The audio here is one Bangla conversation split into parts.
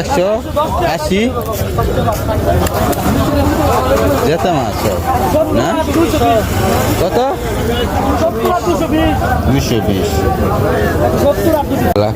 একশো আশি। যেতে মাছ না? কত? দুশো বিশ।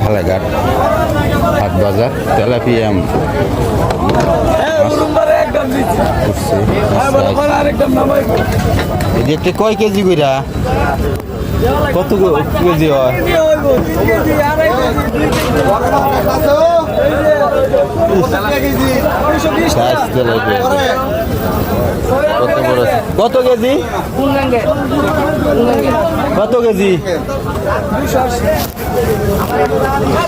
খালাঘাট, হাট বাজার তেলাপিয়া এই কয় কেজি কইরা? কত কেজি হয়? কত বড় কত কেজি? কত কেজি?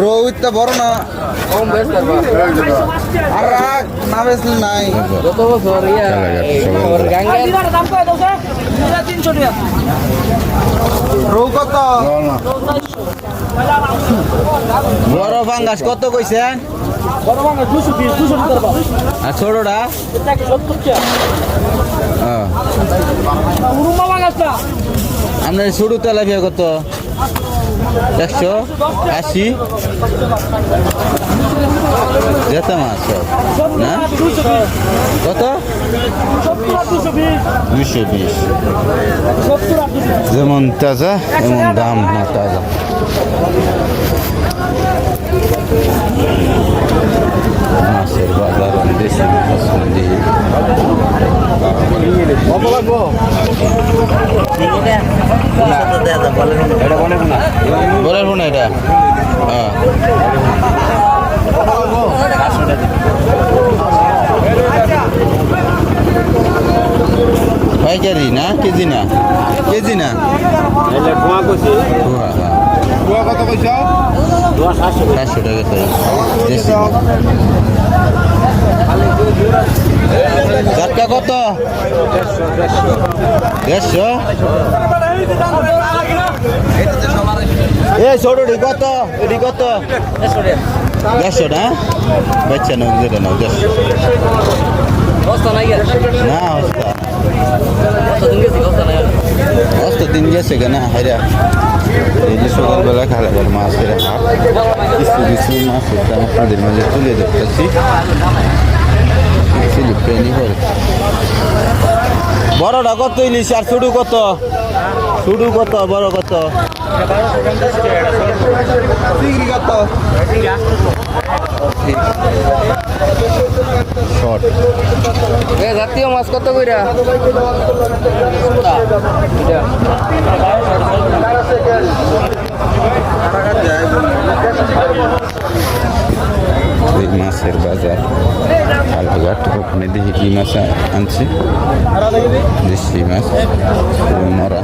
রোহিতটা বড় না? আর না বেচলে নাই। রৌ কত? বড় ফাঙ্গাস কত কইছেন আর ছোটটা? হ্যাঁ। আপনার ছোট তেলাপিয়া কত? একশো আশি। যেতে মাছ না? কত? দুশো বিশ। যেমন তাজা এমন দাম না তাজা। মাছের বাজার বলেন না এটা। হ্যাঁ পাইকারি না কেজি না কেজি না হ্যাঁ। কত কইছ চারশো টাকা দেশি চারটা কত? দেড়শো। এ ছোটটি কত? এটি কত? দেড়শো না? বাচ্চা নাও যেটা নাও দেড়শো। না অবস্থা অস্ত দিন গেছে কেনা? হাইরা। এই যে সকালবেলা খালাবার মাছের হাট কিছু কিছু আপনাদের মাঝে তুলে ধরতেছি। সিলিপ ট্রেনই করে। বড়টা কত ইলিশ আর ছোটু কত? ছোটু কত বড় কত? জাতীয় মাছ কত কইরা এই মাছের বাজার কালঘাট ওখানে দেখি কি মাছ আনছে। দেশি মাছ মরা।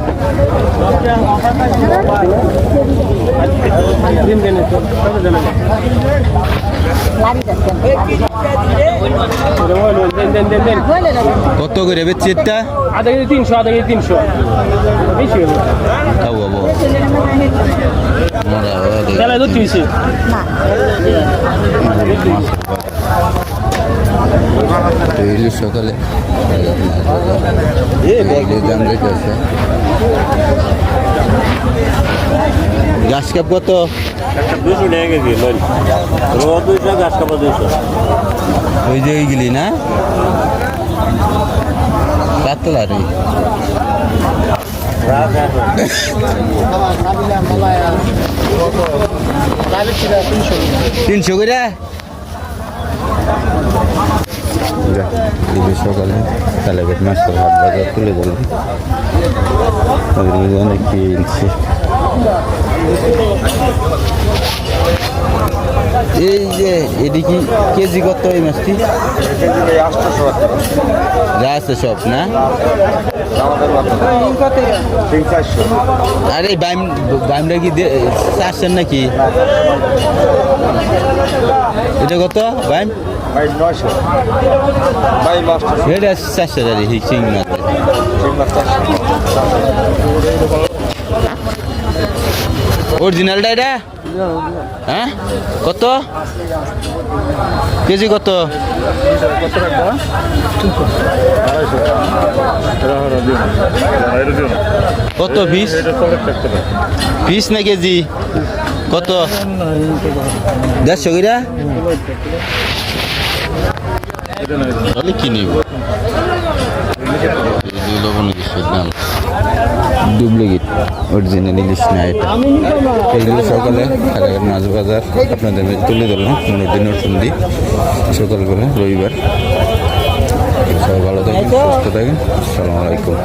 কত করে বেচছি এটা আধা কেজি তিনশো আধা কেজি তিনশো বেশি হলো তাও বাবু মরা। খেলায় ধরতে হয়েছে ডেইলি সকালে দাম রেখেছে কাপ কত? দুশো টাকা কেজি লন রোয়া দুইশো গাছ কাপা দুইশো। ওই যে ওইগুলি না? কাতলা রে। তিনশো করে? দিবি সকালে তাহলে বেট মাছের হাট বাজার তুলে ধরবি তাদের মধ্যে অনেক কিনছি এই যে এদিকে কেজি কত এই মাছটি? যা আছে সব, না? আরে, বাইম, বাইমটা কি চারশের নাকি? এটা কত, বাইম? ভাই নয়শো। ভাই এটা চারশো চিং মাছ। অরিজিনালটা এটা? হ্যাঁ? কত? কেজি কত? কত পিস? পিস না কেজি? কত? দেড়শো কিরা তাহলে কি নিব? ডুপ্লিকেট অরিজিনাল ইলিশ না এটা। এগুলো সকালে মাছ বাজার আপনাদের তুলে ধরলাম। মনুদ্দিন নরসুন্দি সকালবেলা রবিবার। সবাই ভালো থাকেন সুস্থ থাকেন। আসসালামু আলাইকুম।